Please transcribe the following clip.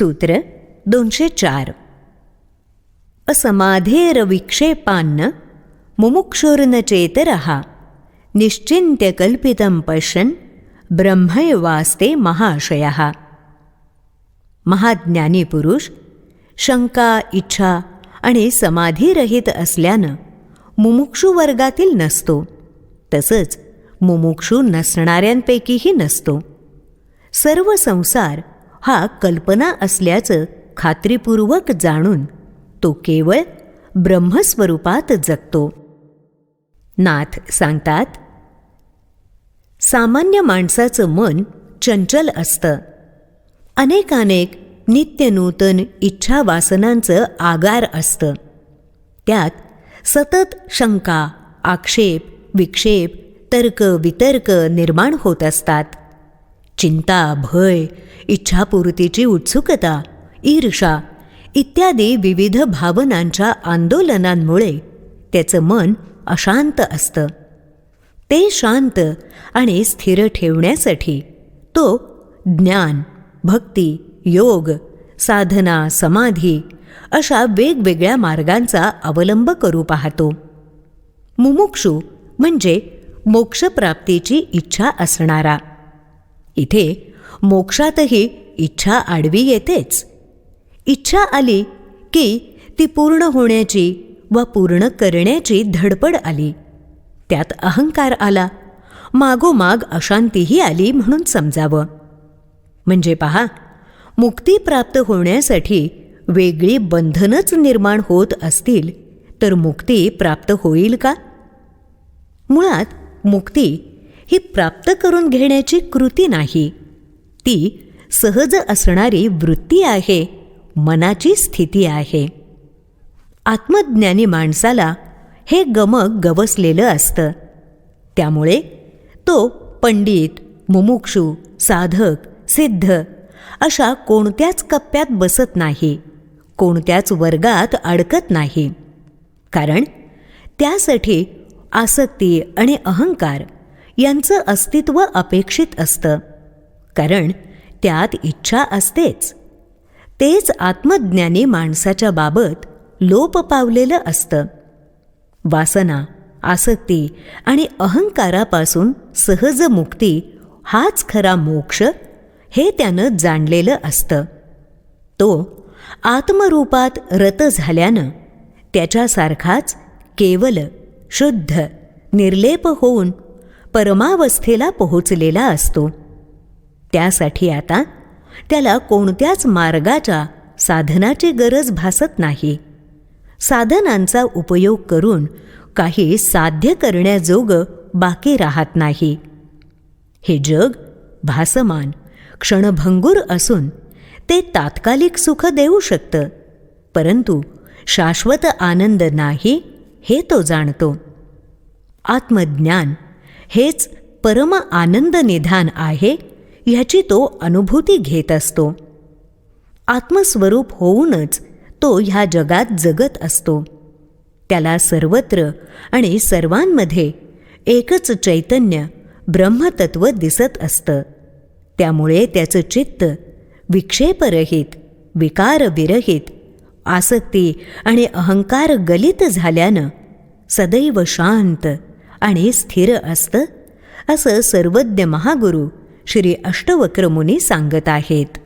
सूत्र दोनशे चार. असमाधेरविक्षेपान्न मुमुक्षुर्न चेतरहा निश्चिन्त्यकल्पितं पश्यन् ब्रह्मैवास्ते महाशयः. महाज्ञानी पुरुष शंका इच्छा आणि समाधीरहित असल्यानं मुमुक्षू वर्गातील नसतो. तसंच मुमुक्षू नसणाऱ्यांपैकीही नसतो. सर्व संसार हा कल्पना असल्याचं खात्रीपूर्वक जाणून तो केवळ ब्रह्मस्वरूपात जगतो. नाथ सांगतात सामान्य माणसाचं मन चंचल असतं. अनेकानेक नित्यनूतन इच्छा वासनांचं आगार असतं. त्यात सतत शंका आक्षेप विक्षेप तर्क वितर्क निर्माण होत असतात. चिंता भय इच्छापूर्तीची उत्सुकता ईर्षा इत्यादी विविध भावनांच्या आंदोलनांमुळे त्याचं मन अशांत असतं. ते शांत आणि स्थिर ठेवण्यासाठी तो ज्ञान भक्ती योग साधना समाधी अशा वेगवेगळ्या मार्गांचा अवलंब करू पाहतो. मुमुक्षू म्हणजे मोक्षप्राप्तीची इच्छा असणारा. इथे मोक्षातही इच्छा आडवी येतेच. इच्छा आली की ती पूर्ण होण्याची व पूर्ण करण्याची धडपड आली. त्यात अहंकार आला. मागोमाग अशांतीही आली म्हणून समजावं. म्हणजे पहा मुक्ती प्राप्त होण्यासाठी वेगळी बंधनच निर्माण होत असतील तर मुक्ती प्राप्त होईल का? मुळात मुक्ती ही प्राप्त करून घेण्याची कृती नाही. ती सहज असणारी वृत्ती आहे मनाची स्थिती आहे. आत्मज्ञानी माणसाला हे गमक गवसलेलं असतं. त्यामुळे तो पंडित मुमुक्षू साधक सिद्ध अशा कोणत्याच कप्प्यात बसत नाही कोणत्याच वर्गात अडकत नाही. कारण त्यासाठी आसक्ती आणि अहंकार यांचं अस्तित्व अपेक्षित असतं. कारण त्यात इच्छा असतेच. तेच आत्मज्ञानी माणसाच्या बाबत लोप पावलेलं असतं. वासना आसक्ती आणि अहंकारापासून सहज मुक्ती हाच खरा मोक्ष हे त्यानं जाणलेलं असतं. तो आत्मरूपात रत झाल्यानं त्याच्यासारखाच केवल शुद्ध निर्लेप होऊन परमावस्थेला पोहोचलेला असतो. त्यासाठी आता त्याला कोणत्याच मार्गाच्या साधनाची गरज भासत नाही. साधनांचा उपयोग करून काही साध्य करण्याजोगं बाकी राहत नाही. हे जग भासमान क्षणभंगूर असून ते तात्कालिक सुख देऊ शकतं परंतु शाश्वत आनंद नाही हे तो जाणतो. आत्मज्ञान हेच परम आनंद निधान आहे ह्याची तो अनुभूती घेत असतो. आत्मस्वरूप होऊनच तो ह्या जगात जगत असतो. त्याला सर्वत्र आणि सर्वांमध्ये एकच चैतन्य ब्रह्मतत्व दिसत असतं. त्यामुळे त्याचं चित्त विक्षेपरहित विकारविरहित आसक्ती आणि अहंकार गलित झाल्यानं सदैव शांत आणि स्थिर असतं असं सर्वज्ञ महागुरु श्री अष्टवक्रमुनी सांगत आहेत.